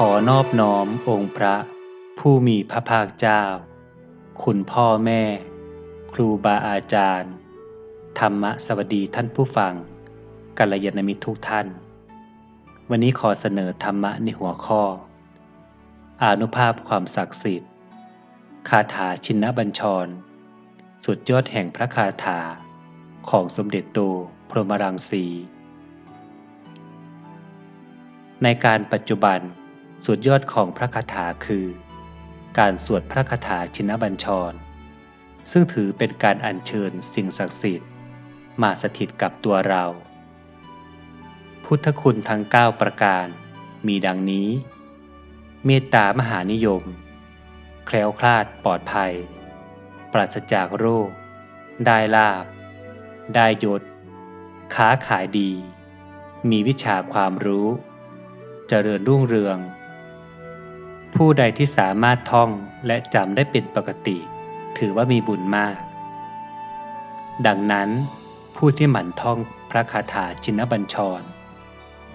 ขอนอบน้อมองค์พระ ผู้มีพระภาคเจ้า คุณพ่อแม่ ครูบาอาจารย์ ธรรมะสวัสดีท่านผู้ฟังกัลยาณมิตรทุกท่าน วันนี้ขอเสนอธรรมะในหัวข้อ อานุภาพความศักดิ์สิทธิ์ คาถาชินบัญชร สุดยอดแห่งพระคาถา ของสมเด็จโตพรหมรังสีในการปัจจุบัน สุดยอดของพระคาถาคือ การสวดพระคาถาชินบัญชร ซึ่งถือเป็นการอัญเชิญสิ่งศักดิ์สิทธิ์ มาสถิตกับตัวเรา พุทธคุณทั้ง 9 ประการมีดังนี้ เมตตามหานิยม แคล้วคลาดปลอดภัย ปราศจากโรค ได้ลาบ ได้ยศ ค้าขายดี มีวิชาความรู้เจริญรุ่งเรือง ผู้ใดที่สามารถท่องและจำได้เป็นปกติ ถือว่ามีบุญมาก ดังนั้น ผู้ที่หมั่นท่องพระคาถาชินบัญชร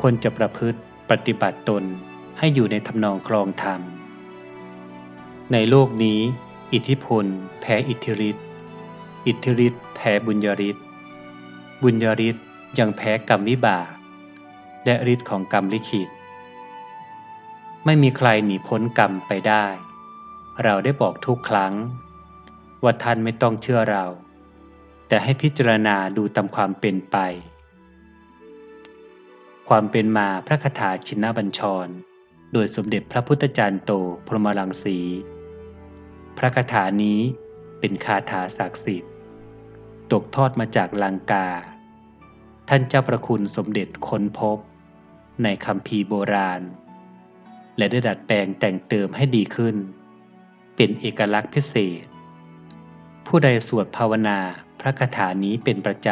ควรจะประพฤติปฏิบัติตนให้อยู่ในทำนองครองธรรม ในโลกนี้ อิทธิพล แพ้อิทธิฤทธิ์อิทธิฤทธิ์แพ้บุญญาฤทธิ์บุญญาฤทธิ์ยังแพ้กรรมวิบากและฤทธิ์ของกรรมลิขิต ไม่มีใครหนีพ้นกรรมไปได้ เราได้บอกทุกครั้ง ว่าท่านไม่ต้องเชื่อเรา แต่ให้พิจารณาดูตามความเป็นไป ความเป็นมาพระคาถาชินบัญชร โดยสมเด็จพระพุทธจารย์โตพรหมรังสี พระคาถานี้เป็นคาถาศักดิ์สิทธิ์ ตกทอดมาจากลังกา ท่านเจ้าประคุณสมเด็จค้นพบ ในคำพีโบราณ และได้ดัดแปลงแต่งเติมให้ดีขึ้น เป็นเอกลักษณ์พิเศษ ผู้ใดสวดภาวนาพระคาถานี้เป็นประจ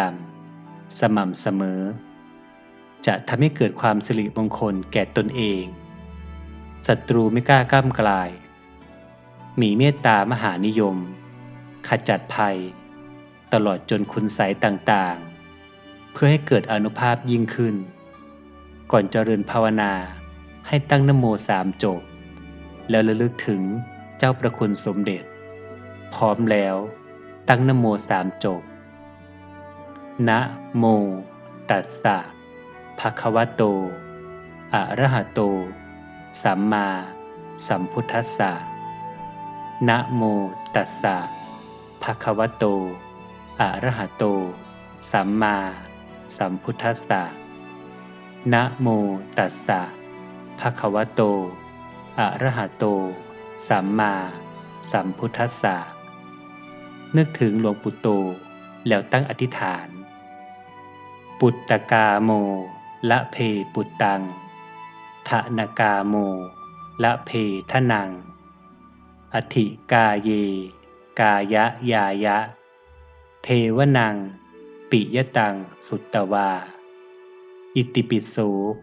ำ สม่ำเสมอ จะทำให้เกิดความสิริมงคลแก่ตนเองศัตรูไม่กล้ากล้ำกลาย มีเมตตามหานิยม ขจัดภัย ตลอดจนคุณใสต่างๆ เพื่อให้เกิดอนุภาพยิ่งขึ้น ก่อนเจริญภาวนา ให้ตั้งนโมสามจบ แล้วระลึกถึงเจ้าประคุณสมเด็จ พร้อมแล้วตั้งนโมสามจบ นะโม ตัสสะภะคะวะโต อะระหะโต สัมมาสัมพุทธัสสะ นะโมตัสสะภะคะวะโต อะระหะโต สัมมาสัมพุทธัสสะ นะโมตัสสะ ภะควโต อะระหะโต สัมมาสัมพุทธัสสะ นึกถึงหลวงปู่โต แล้วตั้งอธิษฐาน ปุตตกาโม ละเพปุตตังทะนากาโม ละเพทนัง อธิกาเย กายะยายะ เทวนัง ปิยตัง สุตตวา อิติปิโส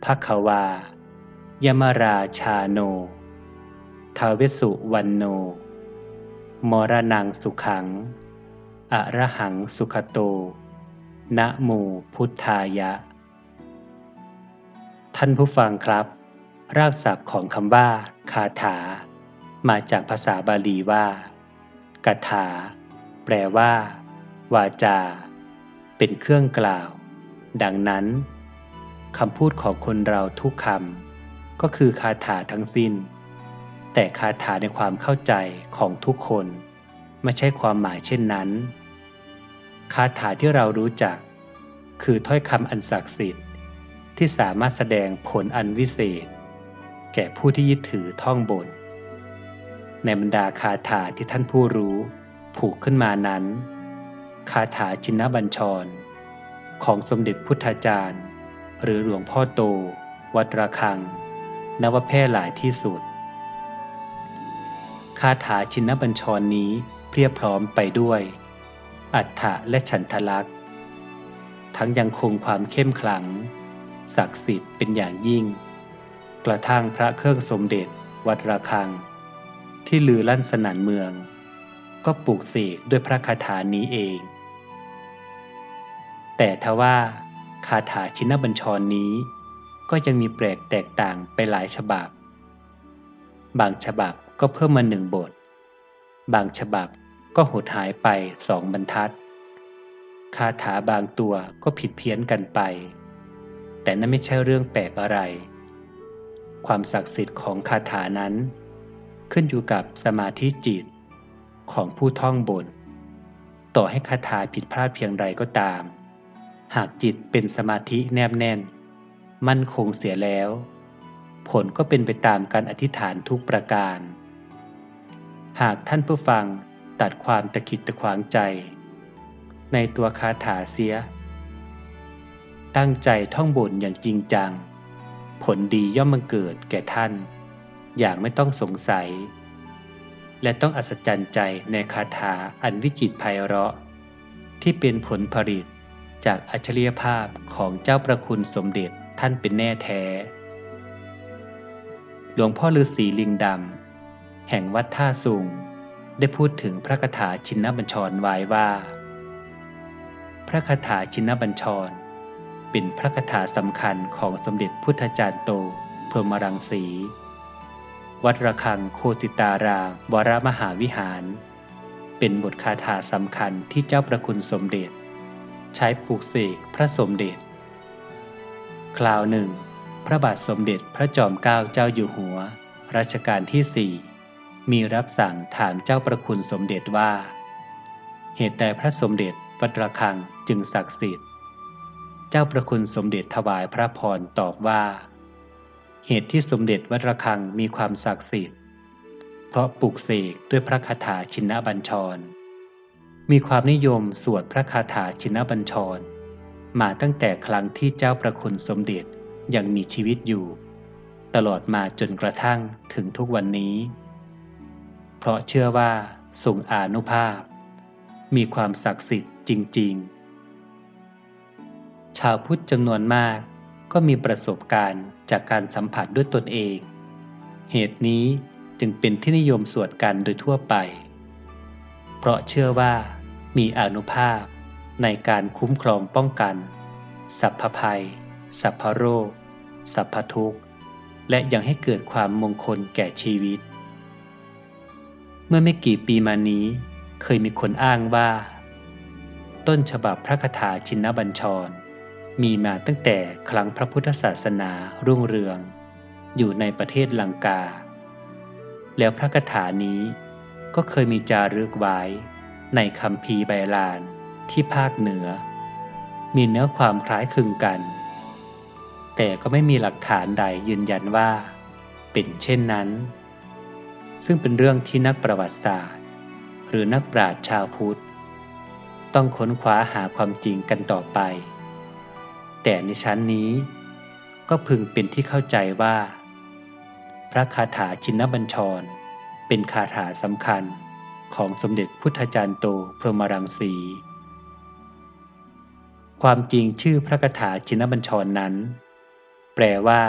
ภควา ยมราชาโน ทาเวสุวันโน มรณังสุขัง อระหังสุขโต นะโมพุทธายะ ท่านผู้ฟังครับ รากศัพท์ของคำว่าคาถา มาจากภาษาบาลีว่ากถา แปลว่า วาจา เป็นเครื่องกล่าว ดังนั้นคำพูดของคนเราทุกคำ ก็คือคาถาทั้งสิ้น แต่คาถาในความเข้าใจของทุกคนไม่ใช่ความหมายเช่นนั้น คาถาที่เรารู้จัก คือถ้อยคำอันศักดิ์สิทธิ์ ที่สามารถแสดงผลอันวิเศษ แก่ผู้ที่ยึดถือท่องบท ในบรรดาคาถาที่ท่านผู้รู้ผูกขึ้นมานั้น คาถาชินบัญชร ของสมเด็จพุทธาจารย์ หรือหลวงพ่อโต วัดระฆัง นวแพร่หลายที่สุด คาถาชินบัญชรนี้เพียบพร้อมไปด้วย อัฏฐะและฉันทลักษณ์ ทั้งยังคงความเข้มขลัง ศักดิ์สิทธิ์เป็นอย่างยิ่ง กระทั่งพระเครื่องสมเด็จวัดระฆัง ที่ลือลั่นสนั่นเมือง ก็ปลูกเสกด้วยพระคาถานี้เอง แต่ทว่าคาถาชินบัญชรนี้ ก็ยังมีแปลกแตกต่างไปหลายฉบับ บางฉบับก็เพิ่มมาหนึ่งบท บางฉบับก็หดหายไปสองบรรทัด คาถาบางตัวก็ผิดเพี้ยนกันไป แต่นั่นไม่ใช่เรื่องแปลกอะไร ความศักดิ์สิทธิ์ของคาถานั้น ขึ้นอยู่กับสมาธิจิตของผู้ท่องบนต่อให้คาถาผิดพลาดเพียงใดก็ตาม หากจิตเป็นสมาธิแนบแน่น มั่นคงเสียแล้ว ผลก็เป็นไปตามการอธิษฐานทุกประการ หากท่านผู้ฟังตัดความตะขิดตะขวางใจ ในตัวคาถาเสีย ตั้งใจท่องบนอย่างจริงจัง ผลดีย่อมมังเกิดแก่ท่าน อย่างไม่ต้องสงสัย และต้องอัศจรรย์ใจในคาถาอันวิจิตรไพเราะ ที่เป็นผลผลิตจากอัจฉริยภาพของเจ้าประคุณสมเด็จ ท่านเป็นแน่แท้ หลวงพ่อฤาษีลิงดำ แห่งวัดท่าสุง ได้พูดถึงพระคาถาชินบัญชรไว้ว่า พระคาถาชินบัญชร เป็นพระคาถาสำคัญของสมเด็จพุทธจารย์โต พรหมรังสี วัดระฆังโคสิตารามวรมหาวิหาร เป็นบทคาถาสำคัญที่เจ้าประคุณสมเด็จ ใช้ปลูกเสกพระสมเด็จ คราวหนึ่ง พระบาทสมเด็จพระจอมเกล้าเจ้าอยู่หัว รัชกาลที่สี่มีรับสั่งถามเจ้าประคุณสมเด็จว่า เหตุใดพระสมเด็จวัดระฆังจึงศักดิ์สิทธิ์ เจ้าประคุณสมเด็จถวายพระพรตอบว่า เหตุที่สมเด็จวัดระฆังมีความศักดิ์สิทธิ์ เพราะปลุกเสกด้วยพระคาถาชินบัญชร มีความนิยมสวดพระคาถาชินบัญชร มาตั้งแต่ครั้งที่เจ้าประคุณสมเด็จยังมีชีวิตอยู่ ตลอดมาจนกระทั่งถึงทุกวันนี้ เพราะเชื่อว่าทรงอานุภาพ มีความศักดิ์สิทธิ์จริง ๆ ชาวพุทธจำนวนมากก็มีประสบการณ์จากการสัมผัสด้วยตนเอง เหตุนี้จึงเป็นที่นิยมสวดกันโดยทั่วไป เพราะเชื่อว่ามีอนุภาพ ในการคุ้มครองป้องกัน สัพพภัย สัพพโรค สัพพทุกข์ และยังให้เกิดความมงคลแก่ชีวิต เมื่อไม่กี่ปีมานี้เคยมีคนอ้างว่า ต้นฉบับพระคาถาชินบัญชร มีมาตั้งแต่ครั้งพระพุทธศาสนารุ่งเรือง อยู่ในประเทศลังกา แล้วพระคาถานี้ก็เคยมีจารึกไว้ในคำพีใบลาน ที่ภาคเหนือ มีเนื้อความคล้ายคลึงกัน แต่ก็ไม่มีหลักฐานใดยืนยันว่า เป็นเช่นนั้น ซึ่งเป็นเรื่องที่นักประวัติศาสตร์ หรือนักปราชญ์ชาวพุทธ ต้องค้นคว้าหาความจริงกันต่อไป แต่ในชั้นนี้ก็พึงเป็นที่เข้าใจว่า พระคาถาชินบัญชร เป็นคาถาสำคัญของสมเด็จพุทธจารย์โตพรหมรังสี ความจริงชื่อพระคาถาชินบัญชรนั้น แปลว่า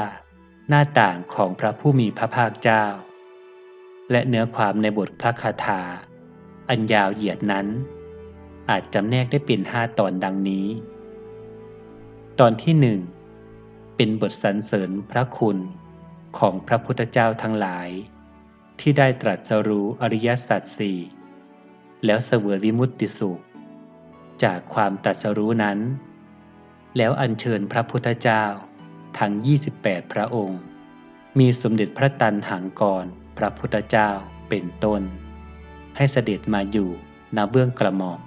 หน้าต่างของพระผู้มีพระภาคเจ้า และเนื้อความในบทพระคาถา อันยาวเหยียดนั้น อาจจำแนกได้เป็นห้าตอนดังนี้ ตอนที่หนึ่งเป็นบทสรรเสริญพระคุณของพระพุทธเจ้าทั้งหลาย ที่ได้ตรัสรู้อริยสัจสี่แล้วเสวยวิมุตติสุข จากความตรัสรู้นั้น แล้วอัญเชิญพระพุทธเจ้า ทั้ง 28 พระองค์ มีสมเด็จพระตันหังกรพระพุทธเจ้าเป็นต้น ให้เสด็จมาอยู่ณเบื้องกระหม่อม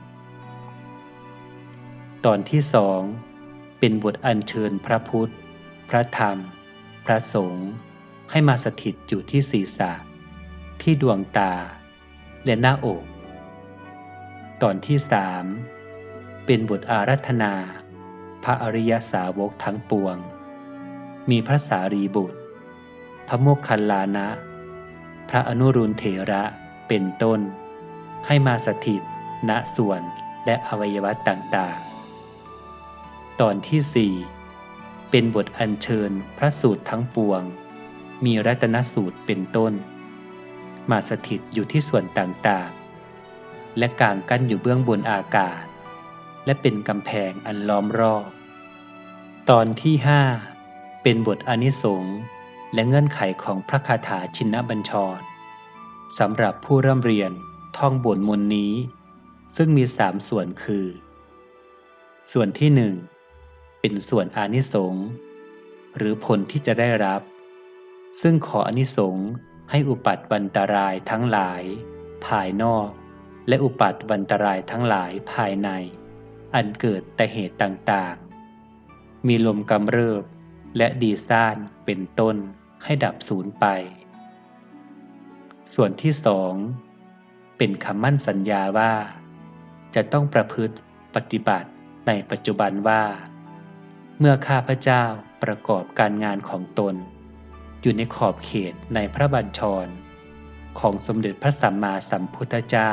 ตอนที่สองเป็นบทอัญเชิญพระพุทธ พระธรรม พระสงฆ์ให้มาสถิตอยู่ที่ศีรษะ ที่ดวงตา และหน้าอก ตอนที่สามเป็นบทอารัธนา พระอริยสาวกทั้งปวง มีพระสารีบุตร พระโมคคัลลานะ พระอนุรุณเถระเป็นต้น ให้มาสถิต ณส่วนและอวัยวะต่างๆ ตอนที่สี่เป็นบทอัญเชิญพระสูตรทั้งปวง มีรัตนสูตรเป็นต้น มาสถิตอยู่ที่ส่วนต่างๆ และกางกั้นอยู่เบื้องบนอากาศ และเป็นกำแพงอันล้อมรอบ ตอนที่ห้าเป็นบทอนิสงส์และเงื่อนไขของพระคาถาชินบัญชรสำหรับผู้ร่ำเรียนท่องบทมนนี้ ซึ่งมีสามส่วนคือ ส่วนที่หนึ่งเป็นส่วนอนิสงส์หรือผลที่จะได้รับ ซึ่งขออนิสงส์ให้อุปัตวันตรายทั้งหลาย ภายนอก และอุปัตวันตรายทั้งหลายภายใน อันเกิดแต่เหตุต่างๆ มีลมกำเริบและดีซ่านเป็นต้นให้ดับสูญไป ส่วนที่สองเป็นคำมั่นสัญญาว่า จะต้องประพฤติปฏิบัติในปัจจุบันว่า เมื่อข้าพเจ้าประกอบการงานของตน อยู่ในขอบเขตในพระบัญชร ของสมเด็จพระสัมมาสัมพุทธเจ้า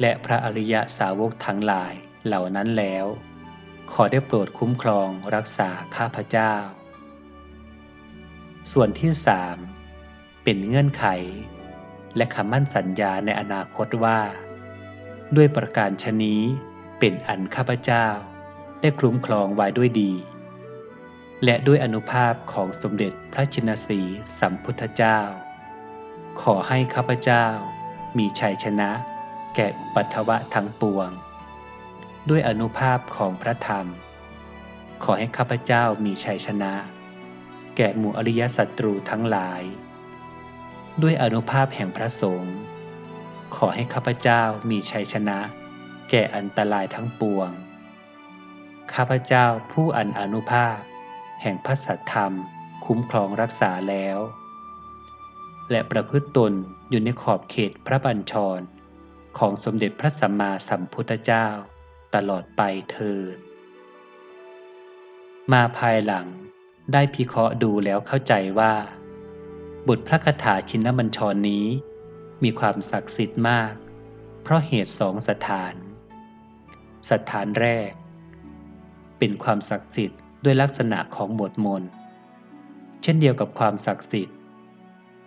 และพระอริยสาวกทั้งหลาย เหล่านั้นแล้ว ขอได้โปรดคุ้มครองรักษาข้าพเจ้า ส่วนที่สามเป็นเงื่อนไข และคำมั่นสัญญาในอนาคตว่า ด้วยประการชนี้เป็นอันข้าพเจ้า ได้คุ้มครองไว้ด้วยดี และด้วยอนุภาพของสมเด็จพระชินสีสัมพุทธเจ้า ขอให้ข้าพเจ้ามีชัยชนะแก่อุปัทวะทั้งปวง ด้วยอนุภาพของพระธรรม ขอให้ข้าพเจ้ามีชัยชนะ แก่หมู่อริยศัตรูทั้งหลาย ด้วยอนุภาพแห่งพระสงฆ์ขอให้ข้าพเจ้ามีชัยชนะ แก่อันตรายทั้งปวง ข้าพเจ้าผู้อันอนุภาพ แห่งพระสัทธรรม คุ้มครองรักษาแล้ว และประพฤติตนอยู่ในขอบเขตพระบัญชร ของสมเด็จพระสัมมาสัมพุทธเจ้า ตลอดไปเถิดมาภายหลังได้พิเคราะห์ดูแล้วเข้าใจว่า บทพระคาถาชินบัญชรนี้ มีความศักดิ์สิทธิ์มาก เพราะเหตุสองสถาน สถานแรก เป็นความศักดิ์สิทธิ์ด้วยลักษณะของบทมน์เช่นเดียวกับความศักดิ์สิทธิ์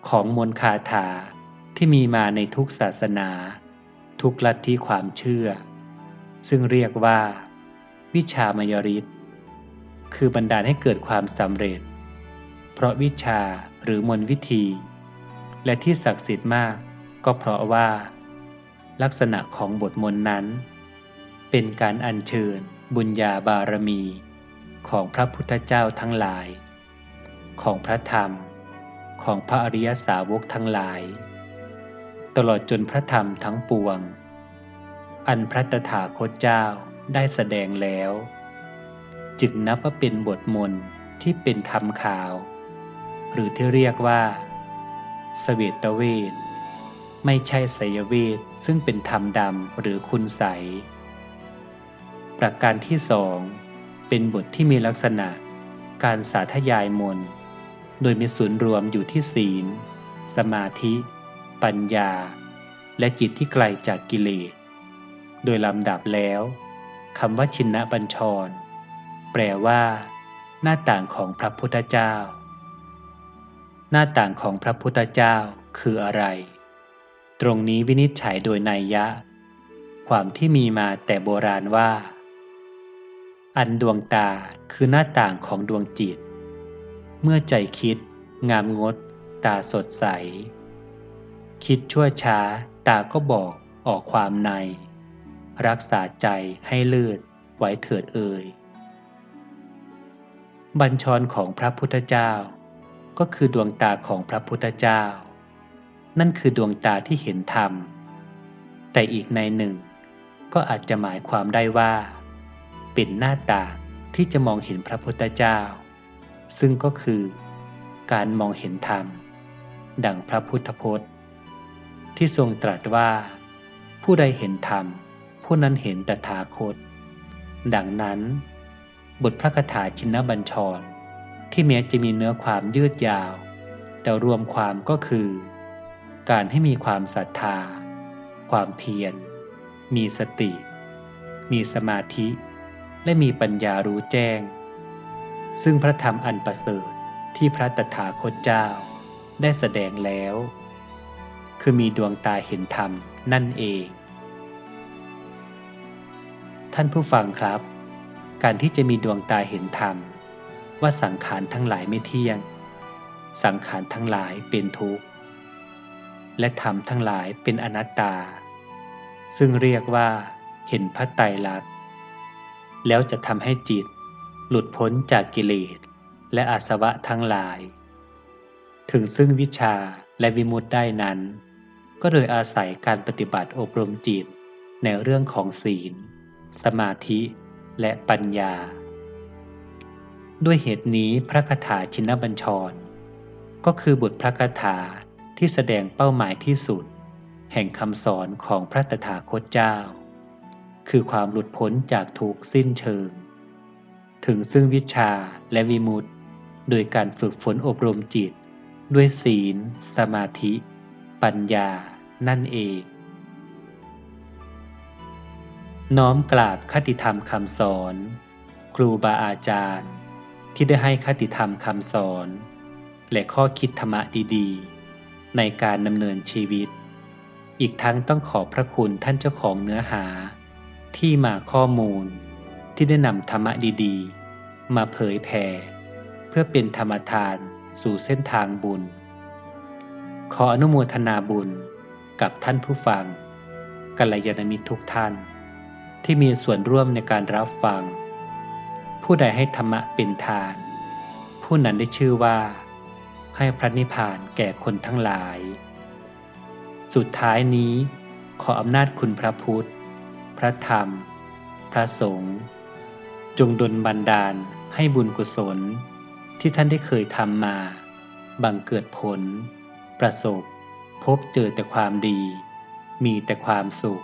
ของมนคาถาที่มีมาในทุกศาสนา ทุกลัทธิความเชื่อ ซึ่งเรียกว่า วิชามยริตคือบันดาลให้เกิดความสำเร็จ เพราะวิชาหรือมนวิธี และที่ศักดิ์สิทธิ์มากก็เพราะว่า ลักษณะของบทมนนั้น เป็นการอัญเชิญบุญญาบารมี ของพระพุทธเจ้าทั้งหลาย ของพระธรรม ของพระอริยสาวกทั้งหลาย ตลอดจนพระธรรมทั้งปวง อันพระตถาคตเจ้าได้แสดงแล้วจึงนับว่าเป็นบทมนที่เป็นธรรมขาว หรือที่เรียกว่าสเวตเวทไม่ใช่ไสยเวทซึ่งเป็นธรรมดำหรือคุณใส ประการที่สองเป็นบทที่มีลักษณะการสาธยายมนโดยมีศูนย์รวมอยู่ที่ศีล สมาธิ ปัญญา และจิตที่ไกลจากกิเลส โดยลำดับแล้วคำว่าชินบัญชร แปลว่า หน้าต่างของพระพุทธเจ้า หน้าต่างของพระพุทธเจ้าคืออะไร ตรงนี้วินิจฉัยโดยนัยยะ ความที่มีมาแต่โบราณว่า อันดวงตาคือหน้าต่างของดวงจิต เมื่อใจคิด งามงด ตาสดใส คิดชั่วช้า ตาก็บอกออกความใน รักษาใจให้เลือดไว้เถิดเอ่ย บัญชรของพระพุทธเจ้า ก็คือดวงตาของพระพุทธเจ้า นั่นคือดวงตาที่เห็นธรรม แต่อีกในหนึ่ง ก็อาจจะหมายความได้ว่าเป็นหน้าตาที่จะมองเห็นพระพุทธเจ้า ซึ่งก็คือ การมองเห็นธรรม ดังพระพุทธพจน์ ที่ทรงตรัสว่า ผู้ใดเห็นธรรม ผู้นั้นเห็นตถาคต ดังนั้น บทพระคาถาชินบัญชร ที่แม้จะมีเนื้อความยืดยาว แต่รวมความก็คือ การให้มีความศรัทธา ความเพียร มีสติ มีสมาธิ และมีปัญญารู้แจ้ง ซึ่งพระธรรมอันประเสริฐที่พระตถาคตเจ้าได้แสดงแล้ว คือมีดวงตาเห็นธรรมนั่นเอง ท่านผู้ฟังครับ การที่จะมีดวงตาเห็นธรรม ว่าสังขารทั้งหลายไม่เที่ยง สังขารทั้งหลายเป็นทุกข์และธรรมทั้งหลายเป็นอนัตตา ซึ่งเรียกว่าเห็นพระไตรลักษณ์แล้วจะทำให้จิต หลุดพ้นจากกิเลสและอาสวะทั้งหลาย ถึงซึ่งวิชาและวิมุตได้นั้น ก็โดยอาศัยการปฏิบัติอบรมจิตในเรื่องของศีล สมาธิและปัญญา ด้วยเหตุนี้พระคาถาชินบัญชร ก็คือบทพระคาถาที่แสดงเป้าหมายที่สุด แห่งคำสอนของพระตถาคตเจ้า คือความหลุดพ้นจากทุกสิ้นเชิง ถึงซึ่งวิชาและวิมุตติ โดยการฝึกฝนอบรมจิต ด้วยศีล สมาธิ ปัญญา นั่นเอง น้อมกราบคติธรรมคำสอน ครูบาอาจารย์ ที่ได้ให้คติธรรมคำสอน และข้อคิดธรรมะดีๆ ในการดำเนินชีวิต อีกทั้งต้องขอบพระคุณท่านเจ้าของเนื้อหา ที่มาข้อมูล ที่ได้นำธรรมะดีๆ มาเผยแผ่เพื่อเป็นธรรมทานสู่เส้นทางบุญ ขออนุโมทนาบุญกับท่านผู้ฟังกัลยาณมิตรทุกท่าน ที่มีส่วนร่วมในการรับฟัง ผู้ใดให้ธรรมะเป็นทาน ผู้นั้นได้ชื่อว่า ให้พระนิพพานแก่คนทั้งหลาย สุดท้ายนี้ขออำนาจคุณพระพุทธ พระธรรม พระสงฆ์จงดลบันดาลให้บุญกุศลที่ท่านได้เคยทำมา บังเกิดผล ประสบ พบเจอแต่ความดี มีแต่ความสุข